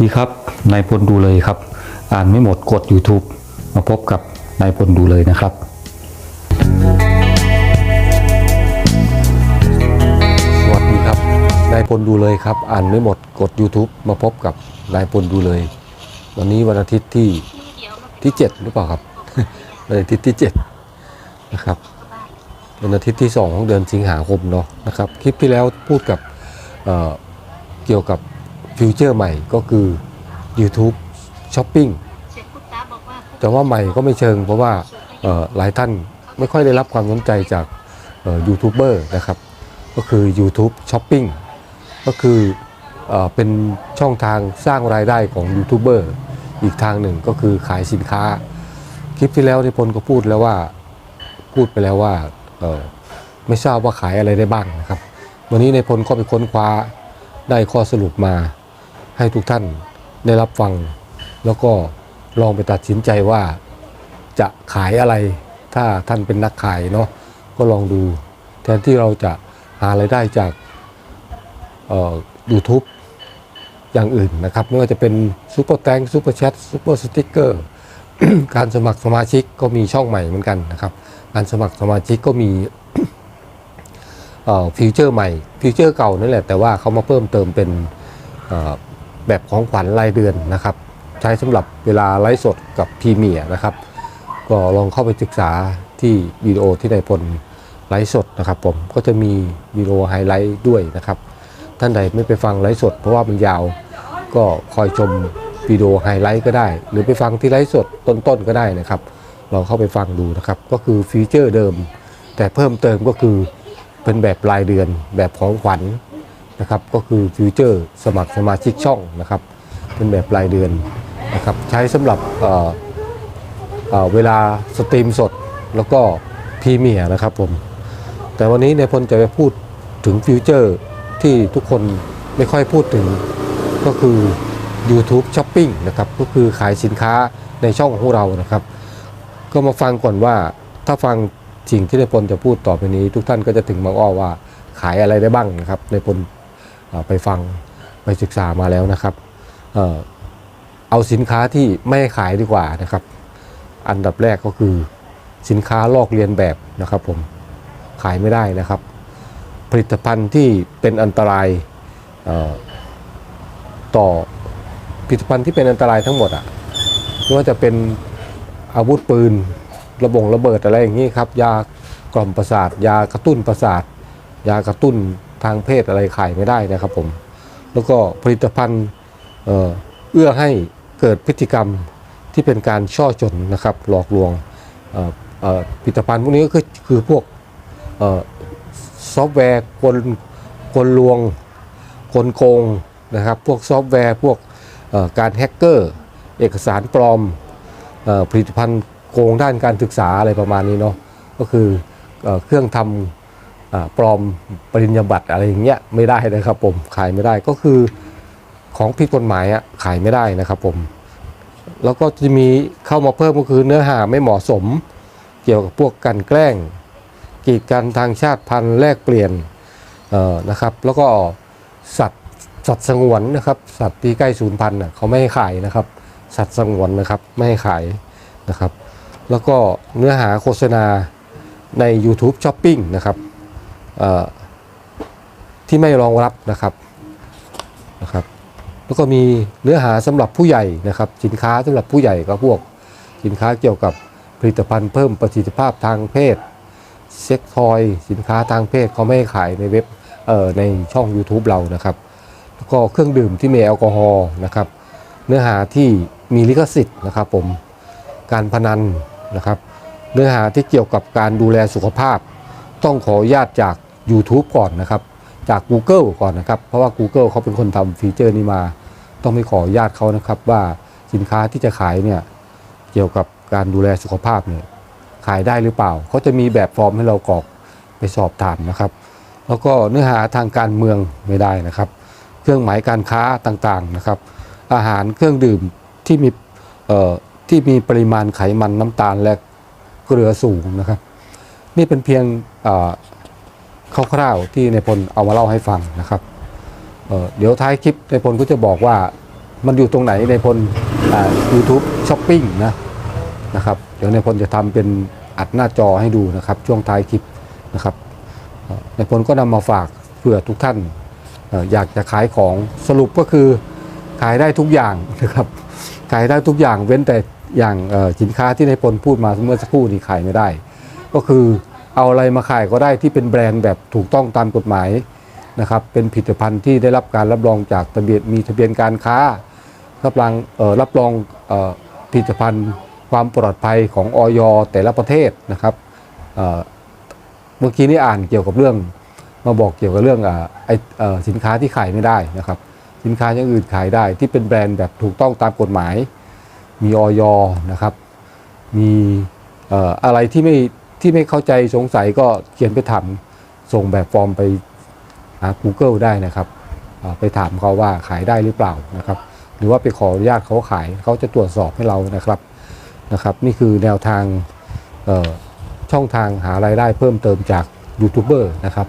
ดีครับนายพลดูเลยครับ อ่านไม่หมดกด YouTube มาพบกับนายพลดูเลยนะครับสวัสดีครับนายพลดูเลยครับ อ่านไม่หมดกด YouTube มาพบกับนายพลดูเลย วันนี้วันอาทิตย์ที่ที่7หรือเปล่าครับวันอาทิตย์ที่7นะครับเป็นอาทิตย์ที่2ของเดือนสิงหาคมเนาะนะครับคลิปที่แล้วพูดกับเอ่อเกี่ยวกับ ฟิวเจอร์ใหม่ก็คือ YouTube Shopping แต่ว่าใหม่ก็ไม่เชิง เพราะว่าหลายท่านไม่ค่อยได้รับความสนใจจากยูทูบเบอร์นะครับ ก็คือ YouTube Shopping ก็คือเอเป็นช่องทางสร้างรายได้ของยูทูบเบอร์อีกทางหนึ่งก็คือขายสินค้า คลิปที่แล้วนิพนธ์ก็พูดแล้วว่าพูดไปแล้วว่าไม่ทราบว่าขายอะไรได้บ้างนะครับ วันนี้ในพลก็ไปค้นคว้าได้ข้อสรุปมา ให้ทุกท่านได้รับฟัง แล้วก็ลองไปตัดสินใจว่าจะขายอะไร ถ้าท่านเป็นนักขายเนาะก็ลองดู แทนที่เราจะหาไรายได้จากเอ่อ YouTube อย่างอื่นนะครับ ไม่ว่าจะเป็นซูเปอร์แตงซูเปอร์แชทซูเปอร์สติ๊กเกอร์การสมัครสมาชิกก็มีช่องใหม่เหมือนกันนะครับ การสมัครสมาชิกก็มีฟิวเจอร์ใหม่ฟิวเจอร์เก่านั่นแหละ แต่ว่าเขามาเพิ่มเติมเป็น แบบของขวัญรายเดือนนะครับ ใช้สำหรับเวลาไลฟ์สดกับพรีเมียนะครับ ก็ลองเข้าไปศึกษาที่วิดีโอที่นายพลไลฟ์สดนะครับ ผมก็จะมีวิดีโอไฮไลท์ด้วยนะครับ ท่านใดไม่ไปฟังไลฟ์สด เพราะว่ามันยาวก็คอยชมวิดีโอไฮไลท์ก็ได้ หรือไปฟังที่ไลฟ์สดต้นๆก็ได้นะครับลองเข้าไปฟังดูนะครับ ก็คือฟีเจอร์เดิม แต่เพิ่มเติมก็คือเป็นแบบรายเดือนแบบของขวัญ นะครับก็คือฟีเจอร์สมัครสมาชิกช่องนะครับเป็นแบบรายเดือนนะครับใช้สำหรับเเเวลาสตรีมสดแล้วก็พรีเมียร์นะครับผมแต่วันนี้ในพลจะไปพูดถึงฟิวเจอร์ที่ทุกคนไม่ค่อยพูดถึงก็คือ YouTube Shopping นะครับก็คือขายสินค้าในช่องของเรานะครับ ก็มาฟังก่อนว่าถ้าฟังสิ่งที่ในพลจะพูดต่อไปนี้ ทุกท่านก็จะถึงบางอ้อว่าขายอะไรได้บ้างนะครับในพล ไปฟังไปศึกษามาแล้วนะครับ เอาสินค้าที่ไม่ขายดีกว่านะครับ อันดับแรกก็คือสินค้าลอกเลียนแบบนะครับผมขายไม่ได้นะครับ ผลิตภัณฑ์ที่เป็นอันตรายต่อผลิตภัณฑ์ที่เป็นอันตรายทั้งหมดอะไม่ว่าจะเป็นอาวุธปืนระบงระเบิดอะไรอย่างนี้ครับ ยากล่อมประสาท ยากระตุ้นประสาท ยากระตุ้น ทางเพศอะไรขายไม่ได้นะครับผมแล้วก็ผลิตภัณฑ์เอ,อ,เอื้อให้เกิดพฤติกรรมที่เป็นการช่อฉนนะครับหลอกลวงผลิตภัณฑ์พวกนี้ก็คือคือพวกออซอฟต์แวร์กลกลลวงกลโกงนะครับพวกซอฟต์แวร์พวกการแฮกเกอร์ เอกสารปลอมออผลิตภัณฑ์โกงด้านการศึกษาอะไรประมาณนี้เนาะก็คือเออเครื่องทำอ่า ปลอมปริญญาบัตรอะไรอย่างเงี้ยไม่ได้นะครับผมขายไม่ได้ก็คือของผิดกฎหมายอะขายไม่ได้นะครับผม แล้วก็จะมีเข้ามาเพิ่มก็คือเนื้อหาไม่เหมาะสม เกี่ยวกับพวกการแกล้ง กีดกันทางชาติพันธุ์แลกเปลี่ยนนะครับ แล้วก็สัตว์สัตว์สงวนนะครับ สัตว์ที่ใกล้สูญพันธุ์น่ะเขาไม่ให้ขายนะครับ สัตว์สงวนนะครับไม่ให้ขายนะครับ แล้วก็เนื้อหาโฆษณาใน YouTube Shopping นะครับ ที่ไม่รองรับนะครับนะครับ แล้วก็มีเนื้อหาสำหรับผู้ใหญ่นะครับ สินค้าสำหรับผู้ใหญ่ก็พวกสินค้าเกี่ยวกับผลิตภัณฑ์เพิ่มประสิทธิภาพทางเพศเซ็กทอยสินค้าทางเพศเขาไม่ให้ขายในเว็บในช่อง YouTube เรานะครับ แล้วก็เครื่องดื่มที่มีแอลกอฮอล์นะครับ เนื้อหาที่มีลิขสิทธิ์นะครับผมการพนันนะครับ เนื้อหาที่เกี่ยวกับการดูแลสุขภาพ ต้องขออนุญาตจาก YouTube ก่อนนะครับ จาก Google ก่อนนะครับ เพราะว่า Google เขาเป็นคนทำฟีเจอร์นี้มา ต้องไม่ขออนุญาตเขานะครับว่าสินค้าที่จะขายเนี่ยเกี่ยวกับการดูแลสุขภาพเนี่ยขายได้หรือเปล่า เขาจะมีแบบฟอร์มให้เรากรอกไปสอบถามนะครับ แล้วก็เนื้อหาทางการเมืองไม่ได้นะครับ เครื่องหมายการค้าต่างๆนะครับ อาหารเครื่องดื่มที่มีเอ่อที่มีปริมาณไขมันน้ำตาลและเกลือสูงนะครับ นี่เป็นเพียงอ่อ คร่าวๆที่ในพลเอามาเล่าให้ฟังนะครับเออเดี๋ยวท้ายคลิปในพลก็จะบอกว่ามันอยู่ตรงไหนในพลอ่า YouTube Shopping นะนะครับ เดี๋ยวในพลจะทำเป็นอัดหน้าจอให้ดูนะครับ ช่วงท้ายคลิปนะครับออในพลก็นำมาฝากเพื่อทุกท่านออยากจะขายของสรุปก็คือขายได้ทุกอย่างนะครับ ขายได้ทุกอย่างเว้นแต่อย่างสินค้าที่ในพลพูดมาเมื่อสักครู่นี้ขายไม่ได้ ก็คือ เอาอะไรมาขายก็ได้ที่เป็นแบรนด์แบบถูกต้องตามกฎหมายนะครับเป็นผลิตภัณฑ์ที่ได้รับการรับรองจากทะเบียนมีทะเบียนการค้ารับรองรับรองผลิตภัณฑ์ความปลอดภัยของออยแต่ละประเทศนะครับเมื่อกี้นี้อ่านเกี่ยวกับเรื่องมาบอกเกี่ยวกับเรื่องอ่าไอสินค้าที่ขายไม่ได้นะครับ สินค้าอย่างอื่นขายได้ที่เป็นแบรนด์แบบถูกต้องตามกฎหมาย มีออยนะครับ มีเอ่ออะไรที่ไม่ ที่ไม่เข้าใจสงสัยก็เขียนไปถามส่งแบบฟอร์มไปหา Google ได้นะครับ ไปถามเขาว่าขายได้หรือเปล่านะครับ หรือว่าไปขออนุญาตเขาขายเขาจะตรวจสอบให้เรานะครับนะครับ นี่คือแนวทางช่องทางหารายได้เพิ่มเติมจากยูทูบเบอร์นะครับ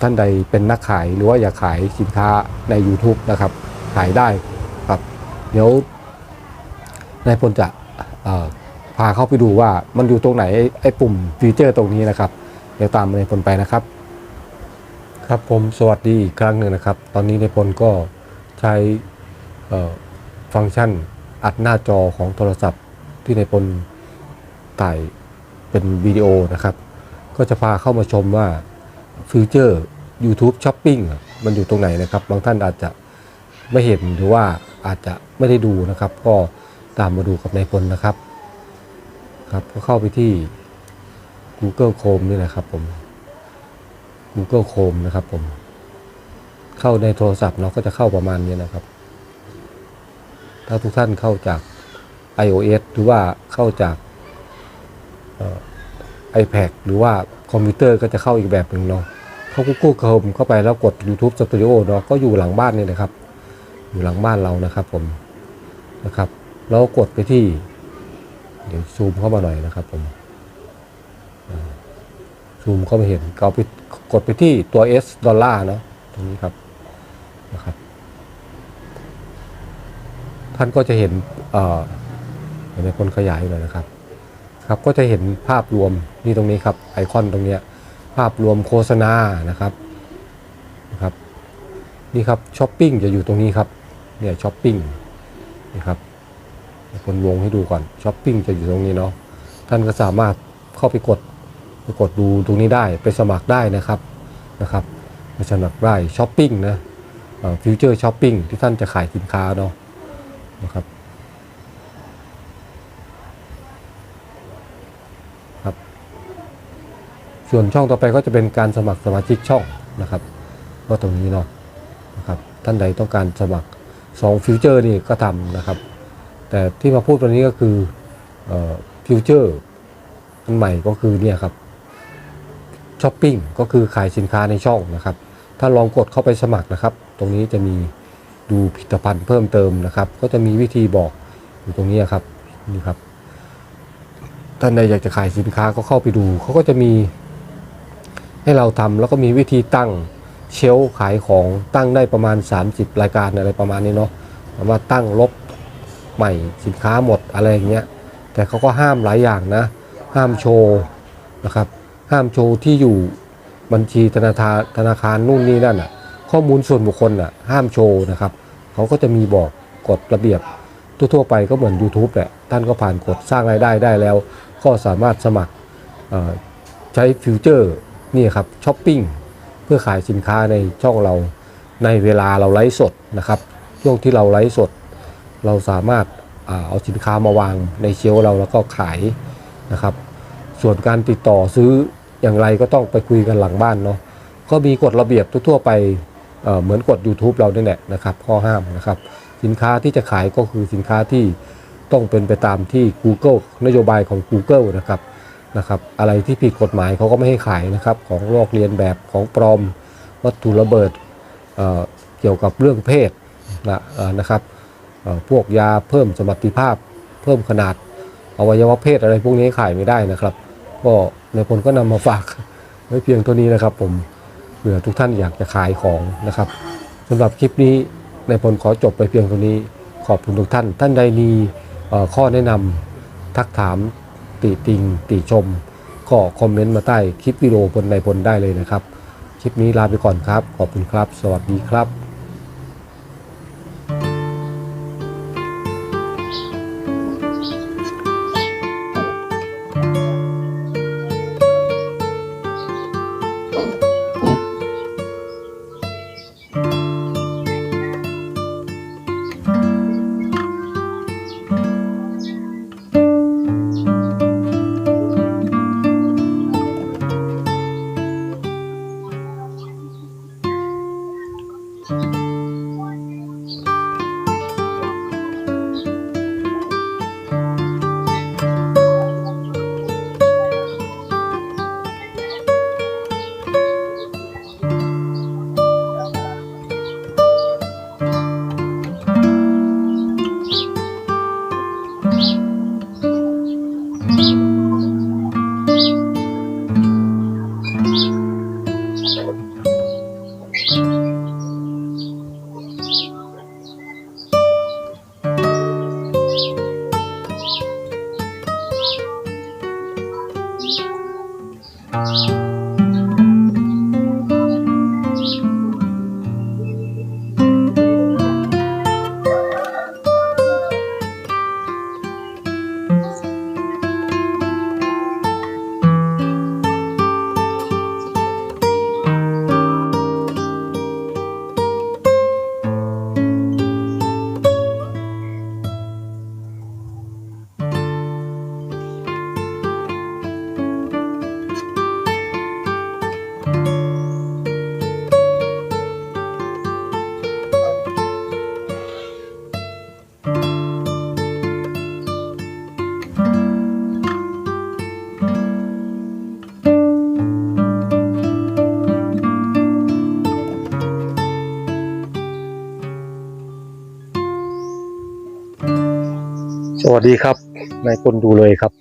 ท่านใดเป็นนักขายหรือว่าอยากขายสินค้าใน YouTube นะครับ ขายได้ครับ เดี๋ยวนายพลจะ พาเข้าไปดูว่ามันอยู่ตรงไหนไอ้ปุ่มฟีเจอร์ตรงนี้นะครับ เดี๋ยวตามนายพลไปนะครับ ครับผมสวัสดีอีกครั้งหนึ่งนะครับ ตอนนี้นายพลก็ใช้ฟังก์ชันอัดหน้าจอของโทรศัพท์ที่ในพลถ่ายเป็นวิดีโอนะครับ ก็จะพาเข้ามาชมว่าฟิวเจอร์ YouTube Shopping มันอยู่ตรงไหนนะครับ บางท่านอาจจะไม่เห็นหรือว่าอาจจะไม่ได้ดูนะครับ ก็ตามมาดูกับนายพลนะครับ ครับ ก็เข้าไปที่ Google Chrome นี่นะครับผม Google Chrome นะครับผม เข้าในโทรศัพท์เนาะก็จะเข้าประมาณนี้นะครับ ถ้าทุกท่านเข้าจาก iOS หรือว่าเข้าจากเอ่อ iPad หรือว่าคอมพิวเตอร์ก็จะเข้าอีกแบบหนึ่งเนาะเข้า Google Chrome เข้าไปแล้วกด YouTube Studio เนาะก็อยู่หลังบ้านนี่นะครับ อยู่หลังบ้านเรานะครับผมนะครับ แล้วกดไปที่ เดี๋ยวซูมเข้ามาหน่อยนะครับผมซูมเข้ามาเห็นก็ไปกดไปที่ตัว S ดอลลาร์นะตรงนี้ครับนะครับ ท่านก็จะเห็นเอ่อเดี๋ยวในคนขยายหน่อยนะครับครับก็จะเห็นภาพรวมนี่ตรงนี้ครับไอคอนตรงเนี้ยภาพรวมโฆษณานะครับนะครับนี่ครับช้อปปิ้งจะอยู่ตรงนี้ครับเนี่ยช้อปปิ้งนี่ครับ คนวงให้ดูก่อนช้อปปิ้งจะอยู่ตรงนี้เนาะท่านก็สามารถเข้าไปกดไปกดดูตรงนี้ได้ไปสมัครได้นะครับนะครับไปสมัครได้ช้อปปิ้งนะฟิวเจอร์ช้อปปิ้งที่ท่านจะขายสินค้าเนาะนะครับครับส่วนช่องต่อไปก็จะเป็นการสมัครสมาชิกช่องนะครับ ก็ตรงนี้เนาะนะครับท่านใดต้องการสมัคร2ฟิวเจอร์นี่ก็ทำนะครับ แต่ที่มาพูดวันนี้ก็คือฟิวเจอร์อันใหม่ก็คือเนี่ยครับช้อปปิ้งก็คือขายสินค้าในช่องนะครับ ถ้าลองกดเข้าไปสมัครนะครับ ตรงนี้จะมีดูผลิตภัณฑ์เพิ่มเติมนะครับ ก็จะมีวิธีบอกอยู่ตรงนี้ครับนี่ครับท่านใดอยากจะขายสินค้าก็เข้าไปดูเขาก็จะมีให้เราทำแล้วก็มีวิธีตั้งเชลขายของตั้งได้ประมาณ 30 รายการอะไรประมาณนี้เนาะสามารถตั้งลบ ใหม่สินค้าหมดอะไรอย่างเงี้ยแต่เขาก็ห้ามหลายอย่างนะ ห้ามโชว์นะครับ ห้ามโชว์ที่อยู่บัญชีธนาคารธนาคารนู่นนี่นั่นอะ ข้อมูลส่วนบุคคลอะ ห้ามโชว์นะครับเขาก็จะมีบอกกฎระเบียบ ทั่วๆไปก็เหมือน YouTube แหละท่านก็ผ่านกฎสร้างรายได้ได้แล้ว ก็สามารถสมัครใช้ฟิวเจอร์นี่ครับช้อปปิ้งเพื่อขายสินค้าในช่องเราในเวลาเราไลฟ์สดนะครับ ช่วงที่เราไลฟ์สด เราสามารถเอาสินค้ามาวางในเชลเราแล้วก็ขายนะครับ ส่วนการติดต่อซื้ออย่างไรก็ต้องไปคุยกันหลังบ้านเนาะก็มีกฎระเบียบทั่วไปเเหมือนกด YouTube เราเนี่ยแหละนะครับข้อห้ามนะครับ สินค้าที่จะขายก็คือสินค้าที่ต้องเป็นไปตามที่ Google นโยบายของ Google นะครับนะครับ อะไรที่ผิดกฎหมายเขาก็ไม่ให้ขายนะครับ ของลอกเลียนแบบของปลอม วัตถุระเบิดเเกี่ยวกับเรื่องเพศนะนะครับ พวกยาเพิ่มสมรรถภาพ เพิ่มขนาดอวัยวะเพศอะไรพวกนี้ขายไม่ได้นะครับ ก็ในผลก็นำมาฝากไว้เพียงเท่านี้นะครับ ผมเผื่อทุกท่านอยากจะขายของนะครับ สำหรับคลิปนี้ในผลขอจบไปเพียงเท่านี้ ขอบคุณทุกท่าน ท่านใดมีข้อแนะนำทักถามติติง ติชม ก็คอมเมนต์มาใต้คลิปวิดีโอบนในผลได้เลยนะครับ คลิปนี้ลาไปก่อนครับ ขอบคุณครับ สวัสดีครับ すごい。 ดีครับนายคนดูเลยครับ